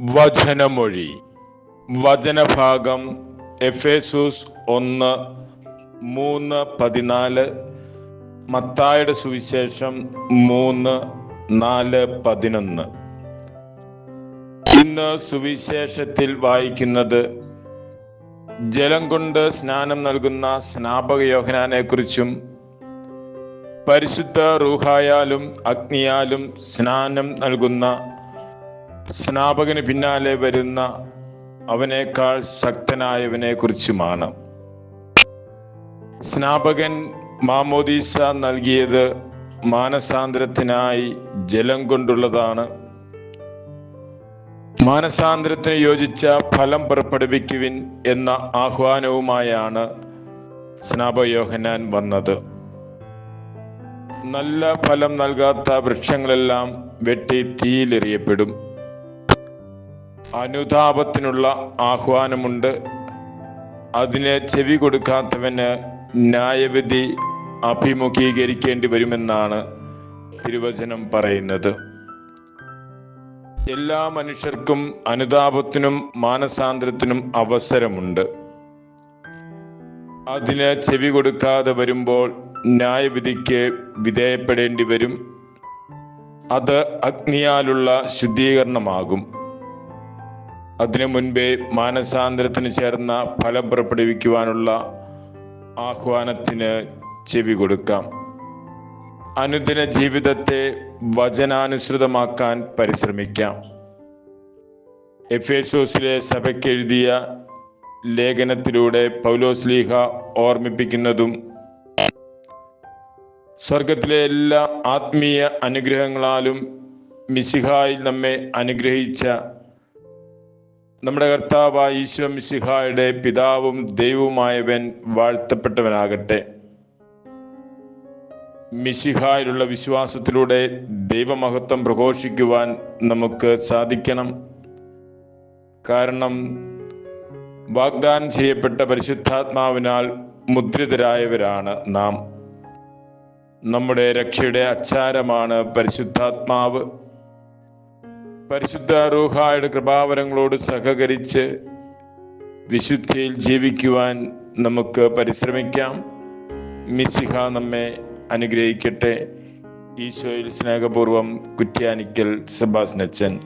വചനമൊഴി. വചനഭാഗം എഫേസൂസ് ഒന്ന് മൂന്ന് പതിനാല് മത്തായുടെ സുവിശേഷം മൂന്ന് നാല് പതിനൊന്ന്. ഇന്ന് സുവിശേഷത്തിൽ വായിക്കുന്നത് ജലം കൊണ്ട് സ്നാനം നൽകുന്ന സ്നാപക യോഹനാനെ കുറിച്ചും പരിശുദ്ധ റൂഹായാലും അഗ്നിയാലും സ്നാനം നൽകുന്ന സ്നാപകന് പിന്നാലെ വരുന്ന അവനേക്കാൾ ശക്തനായവനെ കുറിച്ചുമാണ് സ്നാപകൻ മാമോദീസ നൽകിയത് മാനസാന്തരത്തിനായി ജലം കൊണ്ടുള്ളതാണ്. മാനസാന്തരത്തിന് യോജിച്ച ഫലം പുറപ്പെടുവിക്കുവിൻ എന്ന ആഹ്വാനവുമായാണ് സ്നാപയോഹനാൻ വന്നത്. നല്ല ഫലം നൽകാത്ത വൃക്ഷങ്ങളെല്ലാം വെട്ടി തീയിലെറിയപ്പെടും. അനുതാപത്തിനുള്ള ആഹ്വാനമുണ്ട്. അതിന് ചെവി കൊടുക്കാത്തവന് ന്യായവിധി അഭിമുഖീകരിക്കേണ്ടി വരുമെന്നാണ് തിരുവചനം പറയുന്നത്. എല്ലാ മനുഷ്യർക്കും അനുതാപത്തിനും മാനസാന്തരത്തിനും അവസരമുണ്ട്. അതിന് ചെവി കൊടുക്കാതെ വരുമ്പോൾ ന്യായവിധിക്ക് വിധേയപ്പെടേണ്ടി വരും. അത് അഗ്നിയാലുള്ള ശുദ്ധീകരണമാകും. അതിനു മുൻപേ മാനസാന്തരത്തിന് ചേർന്ന ഫലം പുറപ്പെടുവിക്കുവാനുള്ള ആഹ്വാനത്തിന് ചെവി കൊടുക്കാം. അനുദിന ജീവിതത്തെ വചനാനുസൃതമാക്കാൻ പരിശ്രമിക്കാം. എഫേസോസിലെ സഭയ്ക്ക് എഴുതിയ ലേഖനത്തിലൂടെ പൗലോസ്ലീഹ ഓർമ്മിപ്പിക്കുന്നതും സ്വർഗത്തിലെ എല്ലാ ആത്മീയ അനുഗ്രഹങ്ങളാലും മിസിഹായിൽ നമ്മെ അനുഗ്രഹിച്ച നമ്മുടെ കർത്താവ് ഈശോ മിശിഹായുടെ പിതാവും ദൈവവുമായവൻ വാഴ്ത്തപ്പെട്ടവനാകട്ടെ. മിശിഹായിലുള്ള വിശ്വാസത്തിലൂടെ ദൈവമഹത്വം പ്രഘോഷിക്കുവാൻ നമുക്ക് സാധിക്കണം. കാരണം വാഗ്ദാനം ചെയ്യപ്പെട്ട പരിശുദ്ധാത്മാവിനാൽ മുദ്രിതരായവരാണ് നാം. നമ്മുടെ രക്ഷയുടെ അച്ചാരമാണ് പരിശുദ്ധാത്മാവ്. പരിശുദ്ധ കൃപാവരങ്ങളോട് സഹകരിച്ച് വിശുദ്ധിയിൽ ജീവിക്കുവാൻ നമുക്ക് പരിശ്രമിക്കാം. മിസിഹ നമ്മെ അനുഗ്രഹിക്കട്ടെ. ഈശോയിൽ സ്നേഹപൂർവം കുറ്റ്യാനിക്കൽ സെബാസ്നച്ചൻ